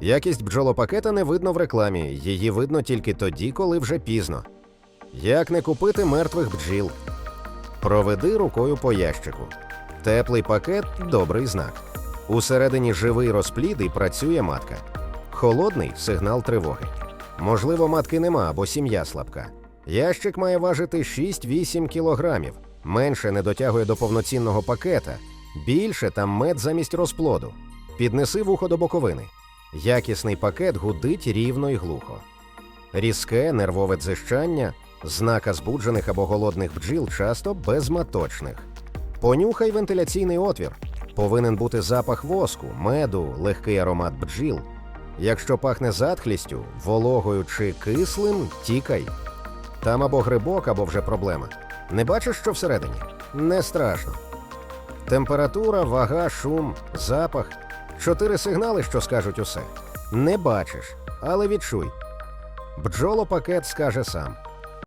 Якість бджолопакета не видно в рекламі, її видно тільки тоді, коли вже пізно. Як не купити мертвих бджіл? Проведи рукою по ящику. Теплий пакет добрий знак. Усередині живий розплід і працює матка. Холодний сигнал тривоги. Можливо, матки нема або сім'я слабка. Ящик має важити 6-8 кілограмів. Менше не дотягує до повноцінного пакета. Більше там мед замість розплоду. Піднеси вухо до боковини. Якісний пакет гудить рівно й глухо. Різке нервове дзижчання, знака збуджених або голодних бджіл часто безматочних. Понюхай вентиляційний отвір. Повинен бути запах воску, меду, легкий аромат бджіл. Якщо пахне затхлістю, вологою чи кислим, тікай. Там або грибок, або вже проблема. Не бачиш, що всередині? Не страшно. Температура, вага, шум, запах чотири сигнали, що скажуть усе. Не бачиш, але відчуй. Бджолопакет скаже сам.